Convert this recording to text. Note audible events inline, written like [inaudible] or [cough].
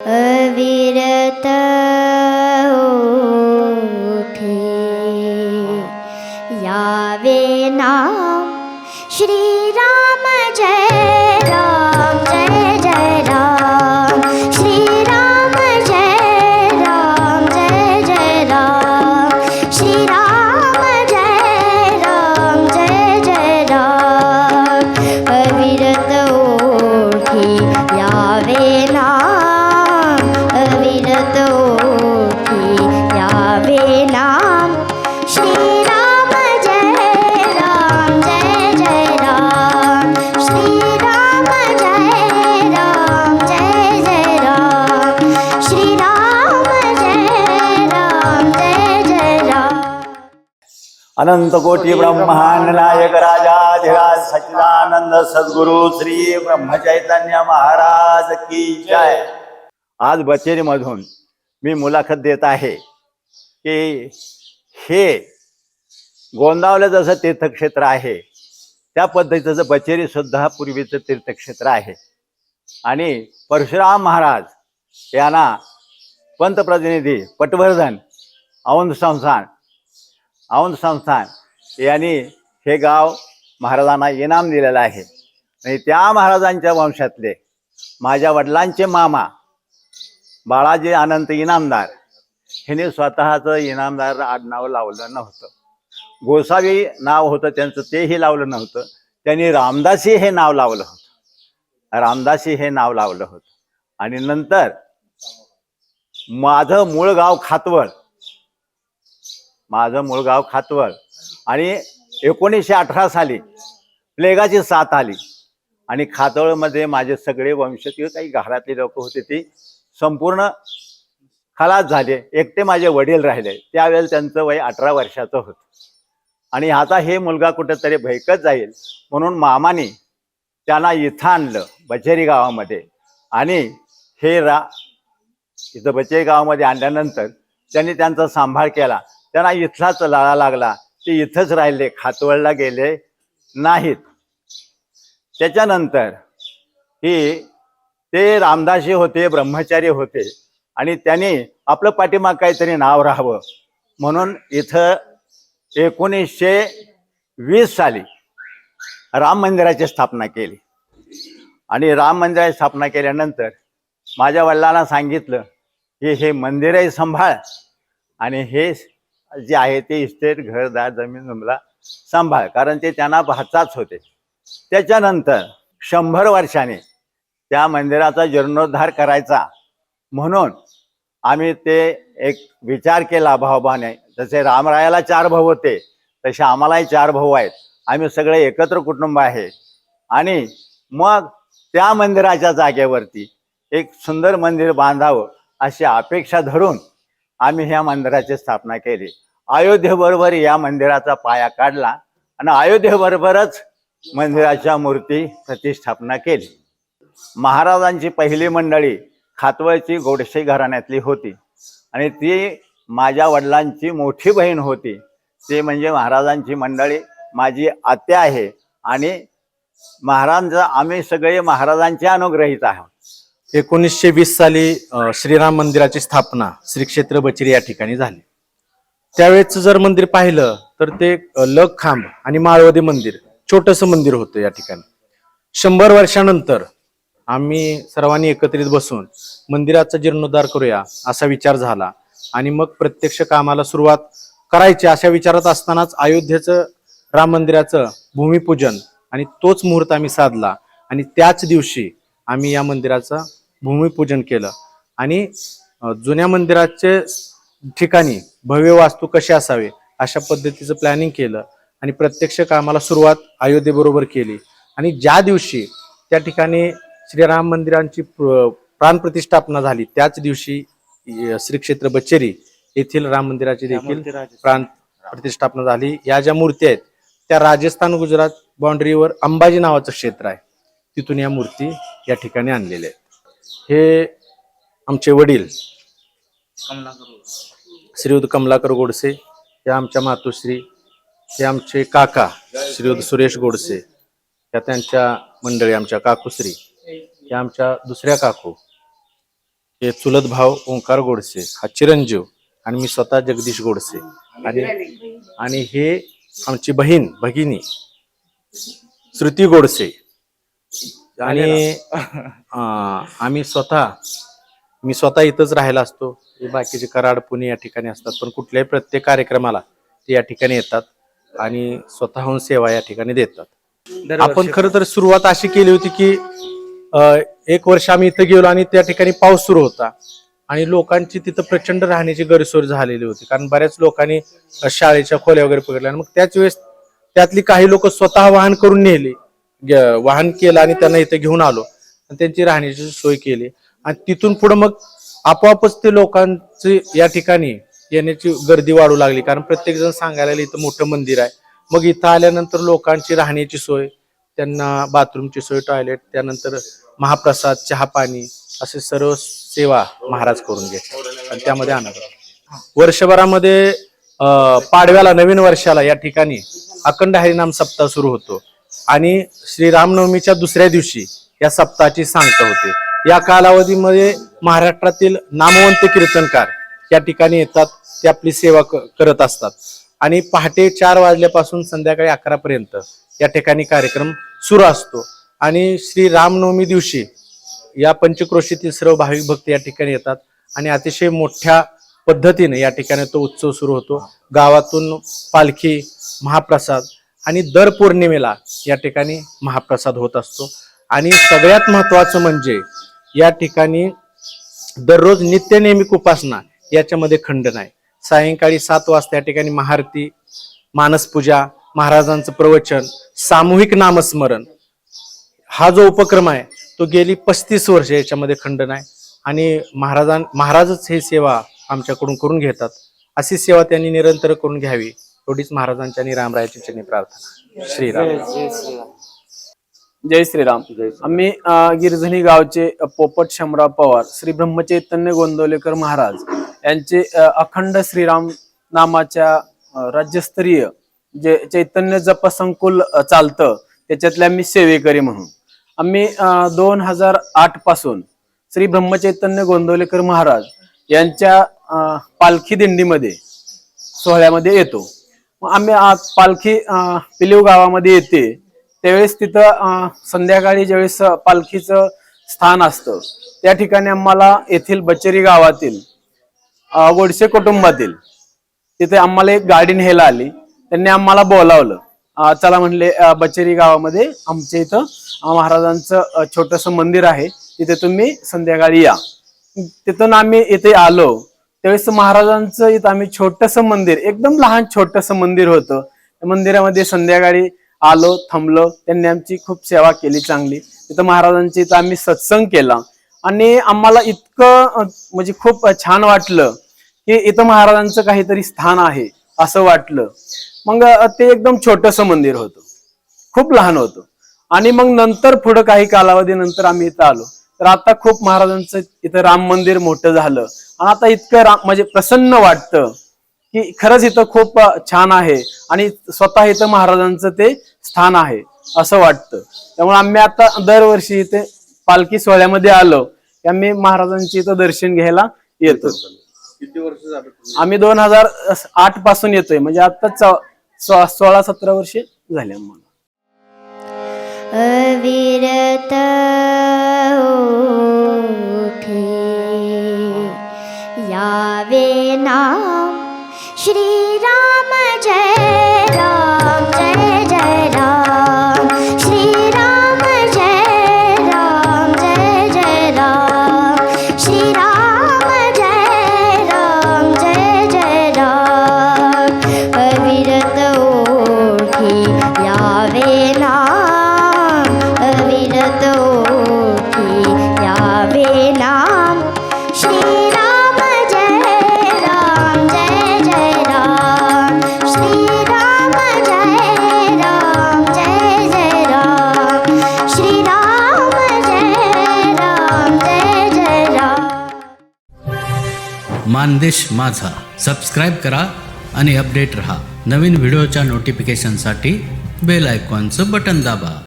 अविरत अनंत कोटी ब्रह्मांड नायक राजाधिराज सच्चिदानंद सद्गुरु श्री ब्रह्मचैतन्य महाराज की जय. आज बचेरी मधून मी मुलाखत देत आहे की हे गोंदावलं जसं तीर्थक्षेत्र आहे त्या पद्धतीचं बचेरी सुद्धा पूर्वीचं तीर्थक्षेत्र आहे. आणि परशुराम महाराज यांना पंतप्रतिनिधी पटवर्धन औंध संस्थान औंध संस्थान. यांनी हे गाव महाराजांना इनाम दिलेलं आहे. आणि त्या महाराजांच्या वंशातले माझ्या वडिलांचे मामा बाळाजी अनंत इनामदार ह्याने स्वतःचं इनामदार आडनाव लावलं नव्हतं. गोसावी नाव होतं त्यांचं तेही लावलं नव्हतं. त्यांनी रामदासी हे नाव लावलं होतं. रामदासी हे नाव लावलं होतं. आणि नंतर माझं मूळ गाव खातवळ माझं मूळ गाव खातवळ. आणि एकोणीसशे अठरा साली प्लेगाची साथ आली. आणि खातवळमध्ये माझे सगळे वंशज काही घरातली लोक होते ती संपूर्ण खलास झाले. एकटे माझे वडील राहिले. त्यावेळेला त्यांचं वय अठरा वर्षाचं होतं. आणि आता हे मुलगा कुठंतरी भैकत जाईल म्हणून मामाने त्यांना इथं आणलं बचेरी गावामध्ये. आणि हे रा इथं बचेरी गावामध्ये आणल्यानंतर त्यांनी त्यांचा सांभाळ केला. त्यांना इथलाच लळा लागला. ते इथंच राहिले खातवळला गेले नाहीत. त्याच्यानंतर ही ते रामदासी होते ब्रह्मचारी होते आणि त्यांनी आपलं पाठीमाग काहीतरी नाव राहावं. म्हणून इथं एकोणीसशे वीस साली राम मंदिराची स्थापना केली. आणि राम मंदिराची स्थापना केल्यानंतर माझ्या वडिलांना सांगितलं की हे मंदिरही सांभाळ आणि हे जे आहे ते इस्टेट घरदार जमीन जमला सांभाळ. कारण ते त्यांना भाचाच होते. त्याच्यानंतर शंभर वर्षाने त्या मंदिराचा जीर्णोद्धार करायचा. म्हणून आम्ही ते एक विचार केला भावभाने जसे रामरायाला चार भाऊ होते तसे आम्हालाही चार भाऊ आहेत. आम्ही सगळे एकत्र कुटुंब आहे. आणि मग त्या मंदिराच्या जागेवरती एक सुंदर मंदिर बांधावं अशी अपेक्षा धरून आम्ही ह्या मंदिराची स्थापना केली. अयोध्येबरोबर या मंदिराचा पाया काढला आणि अयोध्येबरोबरच मंदिराच्या मूर्ती प्रतिष्ठापना केली. महाराजांची पहिली मंडळी खातवळची गोडशे घराण्यातली होती आणि ती माझ्या वडिलांची मोठी बहीण होती. ते म्हणजे महाराजांची मंडळी माझी आत्या आहे आणि महाराजांचा आम्ही सगळे महाराजांचे अनुग्रहित आहोत. एकोणीसशे वीस साली श्रीराम मंदिराची स्थापना श्री क्षेत्र बचिरी या ठिकाणी झाली. त्यावेळेच जर मंदिर पाहिलं तर ते अ, लग खांब आणि माळवदे मंदिर छोटस मंदिर होतं या ठिकाणी. शंभर वर्षानंतर आम्ही सर्वांनी एकत्रित बसून मंदिराचा जीर्णोद्धार करूया असा विचार झाला आणि मग प्रत्यक्ष कामाला सुरुवात करायची अशा विचारात असतानाच अयोध्येचं राम मंदिराचं भूमिपूजन आणि तोच मुहूर्त आम्ही साधला आणि त्याच दिवशी आम्ही या मंदिराचं भूमिपूजन केलं. आणि जुन्या मंदिराचे ठिकाणी भव्य वास्तू कशी असावे अशा पद्धतीचं प्लॅनिंग केलं आणि प्रत्यक्ष कामाला सुरुवात अयोध्येबरोबर केली. आणि ज्या दिवशी त्या ठिकाणी श्रीराम मंदिरांची प्र- प्राणप्रतिष्ठापना झाली त्याच दिवशी श्री क्षेत्र बच्चेरी येथील राम मंदिराची देखील प्राण प्रतिष्ठापना झाली. या ज्या मूर्ती आहेत त्या राजस्थान गुजरात बाउंड्रीवर अंबाजी नावाचं क्षेत्र आहे. तिथून या मूर्ती या ठिकाणी आणलेल्या आहेत. हे आमचे वडील श्रीयुत कमलाकर गोडसे हे आमच्या मातोश्री हे आमचे काका श्रीयुत सुरेश गोडसे या त्यांच्या मंडळी आमच्या काकुश्री या आमच्या दुसऱ्या काकू. हे चुलत भाव ओंकार गोडसे हा चिरंजीव आणि मी स्वतः जगदीश गोडसे. आणि आणि हे आमची बहीण भगिनी श्रुती गोडसे. आणि [laughs] आम्ही स्वतः मी स्वतः इथंच राहायला असतो. बाकीचे कराड पुणे या ठिकाणी असतात. पण कुठल्याही प्रत्येक कार्यक्रमाला ते या ठिकाणी येतात आणि स्वतःहून सेवा या ठिकाणी देतात. आपण खरं तर सुरुवात अशी केली होती की एक वर्ष आम्ही इथं गेलो आणि त्या ठिकाणी पाऊस सुरू होता. आणि लोकांची तिथं प्रचंड राहण्याची गैरसोय झालेली होती. कारण बऱ्याच लोकांनी शाळेच्या खोल्या वगैरे पकडल्या आणि मग त्याच वेळेस त्यातली काही लोक स्वतः वाहन करून नेले. वाहन केलं आणि त्यांना इथं घेऊन आलो. आणि त्यांची राहण्याची सोय केली. आणि तिथून पुढे मग आपोआपच ते लोकांची या ठिकाणी येण्याची गर्दी वाढू लागली. कारण प्रत्येक जण सांगायला इथं मोठं मंदिर आहे. मग इथं आल्यानंतर लोकांची राहण्याची सोय त्यांना बाथरूमची सोय टॉयलेट त्यानंतर महाप्रसाद चहा पाणी असे सर्व सेवा महाराज करून घेतात. आणि त्यामध्ये आनंद वर्षभरामध्ये पाडव्याला नवीन वर्षाला या ठिकाणी अखंड हरिनाम सप्ताह सुरू होतो. आणि श्री रामनवमीच्या दुसऱ्या दिवशी या सप्ताहाची सांगता होते. या कालावधीमध्ये महाराष्ट्रातील नामवंत कीर्तनकार या ठिकाणी येतात ते आपली सेवा करत असतात. आणि पहाटे चार वाजल्यापासून संध्याकाळी अकरापर्यंत या ठिकाणी कार्यक्रम सुरू असतो. आणि श्री रामनवमी दिवशी या पंचक्रोशीतील सर्व भाविक भक्त या ठिकाणी येतात आणि अतिशय मोठ्या पद्धतीने या ठिकाणी तो उत्सव सुरू होतो. गावातून पालखी महाप्रसाद आणि दर पौर्णिमेला या ठिकाणी महाप्रसाद होत असतो. आणि सगळ्यात महत्वाचं म्हणजे या ठिकाणी दररोज नित्यनेमिक उपासना याच्यामध्ये खंड नाही. सायंकाळी सात वाजता या ठिकाणी महारती मानसपूजा महाराजांचं प्रवचन सामूहिक नामस्मरण. हा जो उपक्रम आहे तो गेली पस्तीस वर्ष याच्यामध्ये खंड नाही. आणि महाराजां महाराजच हे सेवा आमच्याकडून करून घेतात. अशी सेवा त्यांनी निरंतर करून घ्यावी. एवढीच महाराजांच्या आणि रामरायाची चरणी प्रार्थना. श्रीराम. जय श्रीराम. आम्ही गिरझणी गावचे पोपट शमराव पवार श्री ब्रह्मचैतन्य गोंदवलेकर महाराज यांचे अखंड श्रीराम नामाच्या राज्यस्तरीय जे चैतन्य जप संकुल चालतं त्याच्यातले आम्ही सेवेकरी म्हणून. आम्ही दोन हजार आठपासून श्री ब्रह्मचैतन्य गोंदवलेकर महाराज यांच्या पालखी दिंडीमध्ये सोहळ्यामध्ये येतो. आम्ही आज पालखी पिलीव गावामध्ये येते. त्यावेळेस तिथं संध्याकाळी ज्यावेळेस पालखीचं स्थान असतं त्या ठिकाणी आम्हाला येथील बचेरी गावातील गोडसे कुटुंबातील तिथे आम्हाला एक गाडी न्यायला आली. त्यांनी आम्हाला बोलावलं. चला म्हणले बचेरी गावामध्ये आमच्या इथं महाराजांचं छोटंसं मंदिर आहे. तिथे तुम्ही संध्याकाळी या. तिथून आम्ही इथे आलो. त्यावेळेस महाराजांचं इथं आम्ही छोटस मंदिर एकदम लहान छोटस मंदिर होतं. त्या मंदिरामध्ये संध्याकाळी आलो थांबलो. त्यांनी आमची खूप सेवा केली चांगली. तिथं महाराजांची इथं आम्ही सत्संग केला. आणि आम्हाला इतकं म्हणजे खूप छान वाटलं की इथं महाराजांचं काहीतरी स्थान आहे असं वाटलं. मग ते एकदम छोटंसं मंदिर होतं. खूप लहान होतं. आणि मग नंतर पुढं काही कालावधीनंतर आम्ही इथं आलो. तर आता खूप महाराजांचं इथं राम मंदिर मोठं झालं. आणि आता इतकं राम म्हणजे प्रसन्न वाटतं की खरंच इथं खूप छान आहे. आणि स्वतः इथं महाराजांचं ते स्थान आहे असं वाटतं. त्यामुळे आम्ही आता दरवर्षी इथे पालखी सोहळ्यामध्ये आलो की आम्ही महाराजांची इथं दर्शन घ्यायला येतो. आम्ही दोन हजार आठपासून येतोय. म्हणजे आता सोळा सतरा वर्षे झाले आम्हाला. अविरत ओठे यावे नाम श्रीराम मानदेश माझा. सबस्क्राईब करा आणि अपडेट रहा. नवीन व्हिडिओच्या नोटिफिकेशनसाठी बेल आयकॉनचं बटन दाबा.